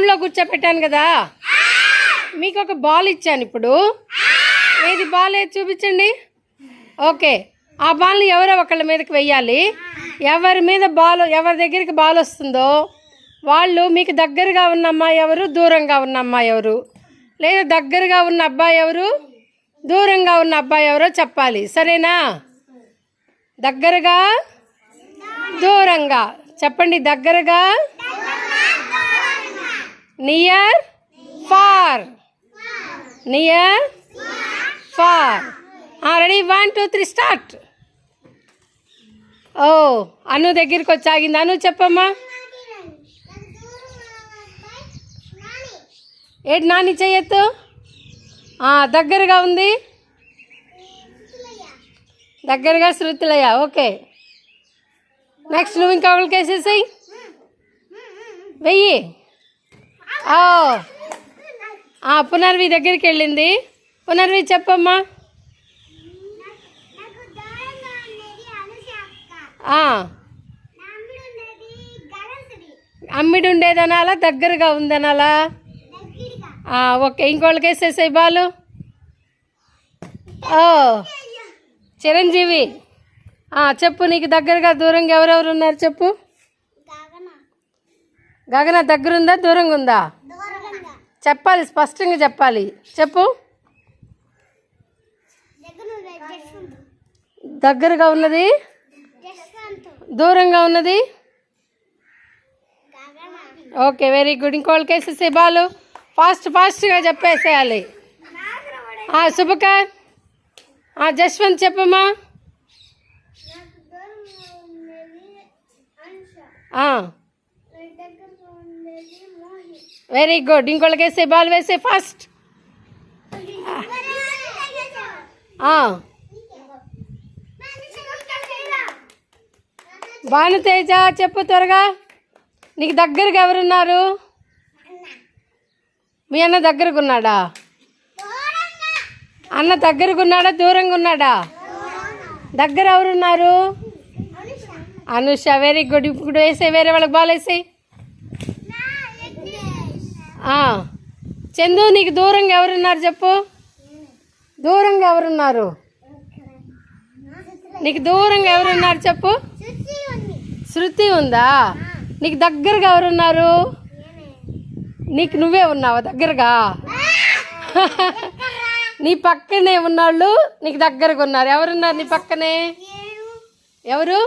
గ్రౌండ్లో కూర్చోపెట్టాను కదా. మీకు ఒక బాల్ ఇచ్చాను ఇప్పుడు. ఏది బాల్? ఏది చూపించండి. ఓకే. ఆ బాల్ని ఎవరో ఒకళ్ళ మీదకి వెయ్యాలి. ఎవరి మీద బాల్ ఎవరి దగ్గరికి బాల్ వస్తుందో వాళ్ళు మీకు దగ్గరగా ఉన్న అమ్మాయి ఎవరు? దూరంగా ఉన్న అమ్మాయి ఎవరు? లేదా దగ్గరగా ఉన్న అబ్బాయి ఎవరు? దూరంగా ఉన్న అబ్బాయి ఎవరో చెప్పాలి. సరేనా? దగ్గరగా? దూరంగా. చెప్పండి దగ్గరగా? Near far near far ready one two three start ఓ అను దగ్గరికి వచ్చి ఆగింది. అను చెప్పమ్మా. ఏడు నాని చెయ్యొద్దు? దగ్గరగా ఉంది. దగ్గరగా శృతులయ్య. ఓకే. నెక్స్ట్ నువ్వు ఇంకా ఒకరికి వేసేసాయి వెయ్యి. పునర్వి దగ్గరికి వెళ్ళింది. పునర్వి చెప్పమ్మా. దూరంగా ఉండేది అమ్మిడి ఉండేదనాలా దగ్గరగా ఉందనాలా? ఓకే ఇంకోళ్ళకి వేసేసాయి బాలు. ఓ. చిరంజీవి. చెప్పు నీకు దగ్గరగా దూరంగా ఎవరెవరు ఉన్నారు చెప్పు. గగన దగ్గరుందా? దూరంగా ఉందా చెప్పాలి స్పష్టంగా చెప్పాలి. చెప్పు. దగ్గరగా ఉన్నది? దూరంగా ఉన్నది? Okay very good. ఇంకోళ్ళకి వేసేసే బాలు ఫాస్ట్ ఫాస్ట్గా చెప్పేసేయాలి. శుభక శుభకర్ ఆ, జశ్వంత్ చెప్పమ్మా. ఆ, నాకు దగ్గరగా ఉండేది మోహి వెరీ గుడ్ ఇంకోళ్ళకి వేసే బాల్ వేసే ఫాస్ట్ భానుతేజ చెప్పు త్వరగా. నీకు దగ్గరగా ఎవరున్నారు? మీ అన్న దగ్గరకు ఉన్నాడా అన్న దగ్గరకు ఉన్నాడా దూరంగా ఉన్నాడా దగ్గర ఎవరున్నారు? అనుష. వెరీ గుడ్ ఇప్పుడు వేసే వేరే వాళ్ళకి బాల్ వేసాయి. చందు నీకు దూరంగా ఎవరున్నారు చెప్పు? దూరంగా ఎవరున్నారు? నీకు దూరంగా ఎవరున్నారు చెప్పు? శృతి ఉందా? నీకు దగ్గరగా ఎవరున్నారు? నీకు నువ్వే ఉన్నావా దగ్గరగా? నీ పక్కనే ఉన్నాళ్ళు నీకు దగ్గరగా ఉన్నారు. ఎవరున్నారు నీ పక్కనే? ఎవరు?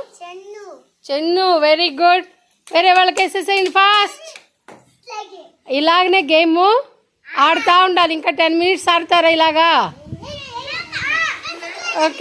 చెన్ను వెరీ గుడ్ వేరే వాళ్ళకి వేసేసేయండి ఫాస్ట్ ఇలాగనే గేమ్ ఆడుతూ ఉండాలి ఇంకా టెన్ మినిట్స్ ఆడతారా ఇలాగా ఓకే